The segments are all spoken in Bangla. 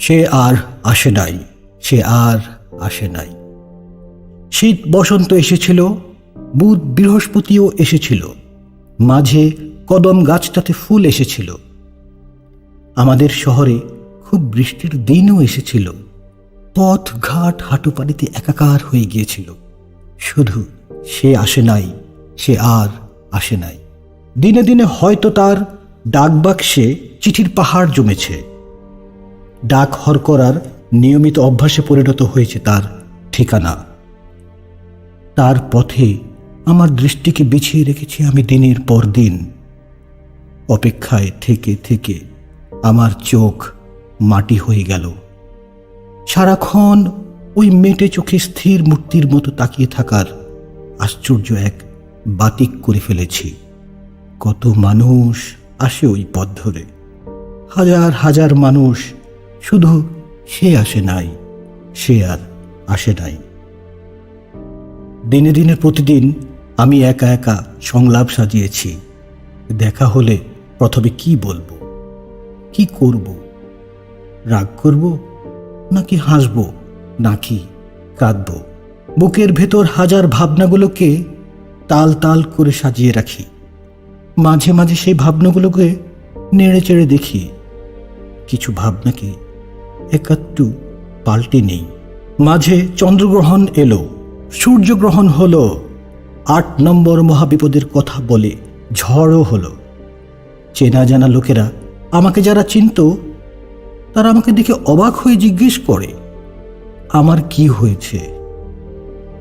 সে আর আসে নাই, সে আর আসে নাই। শীত বসন্ত এসেছিল, বুধ বৃহস্পতিও এসেছিল, মাঝে কদম গাছটাতে ফুল এসেছিল। আমাদের শহরে খুব বৃষ্টির দিনও এসেছিল, পথ ঘাট হাঁটু হাঁটুপানিতে একাকার হয়ে গিয়েছিল। শুধু সে আসে নাই, সে আর আসে নাই। দিনে দিনে হয়তো তার ডাকবাক্সে চিঠির পাহাড় জমেছে। ডাক হর করার নিয়মিত অভ্যাসে পরিণত হয়েছে তার ঠিকানা। তার পথে আমার দৃষ্টিকে বিছিয়ে রেখেছি আমি দিনের পর দিন। অপেক্ষায় থেকে থেকে আমার চোখ মাটি হয়ে গেল। সারাক্ষণ ওই মেটে চোখে স্থির মূর্তির মতো তাকিয়ে থাকার আশ্চর্য এক বাতিক করে ফেলেছি। কত মানুষ আসে ওই পথ ধরে। হাজার হাজার মানুষ শুধু সে আসে নাই, সে আর আসে নাই। দিনে দিনে প্রতিদিন আমি একা একা সংলাপ সাজিয়েছি, দেখা হলে প্রথমে কি বলব, কি করব, রাগ করব নাকি হাসব, নাকি কাঁদব। বুকের ভেতর হাজার ভাবনাগুলোকে তাল তাল করে সাজিয়ে রাখি। মাঝে মাঝে সেই ভাবনাগুলোকে নেড়ে চেড়ে দেখি, কিছু ভাবনাকে একাত্তু পাল্টে নেই। মাঝে চন্দ্রগ্রহণ এলো। সূর্যগ্রহণ হলো। আট নম্বর মহাবিপদের কথা বলে ঝড়ও হলো। চেনা জানা লোকেরা আমাকে যারা চিনত, তারা আমাকে দেখে অবাক হয়ে জিজ্ঞেস করে, আমার কি হয়েছে?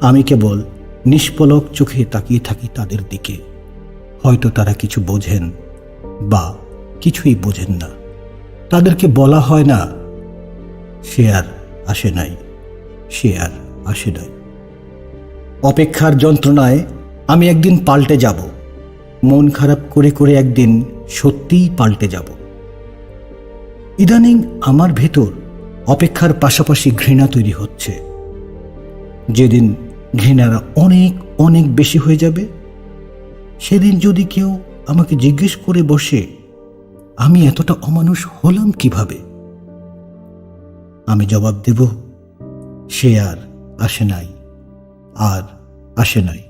আমি কেবল নিষ্পলক চোখে তাকিয়ে থাকি তাদের দিকে। হয়তো তারা কিছু বোঝেন বা কিছুই বোঝেন না। তাদেরকে বলা হয় না সে আর আসে নাই, সে আর আসে নাই। অপেক্ষার যন্ত্রণায় আমি একদিন পাল্টে যাব। মন খারাপ করে করে একদিন সত্যিই পাল্টে যাব। ইদানিং আমার ভেতর অপেক্ষার পাশাপাশি ঘৃণা তৈরি হচ্ছে। যেদিন ঘৃণারা অনেক অনেক বেশি হয়ে যাবে, সেদিন যদি কেউ আমাকে জিজ্ঞেস করে বসে, আমি এতটা অমানুষ হলাম কীভাবে? আমি জবাব দেব সে আর আসে নাই আর আসে নাই।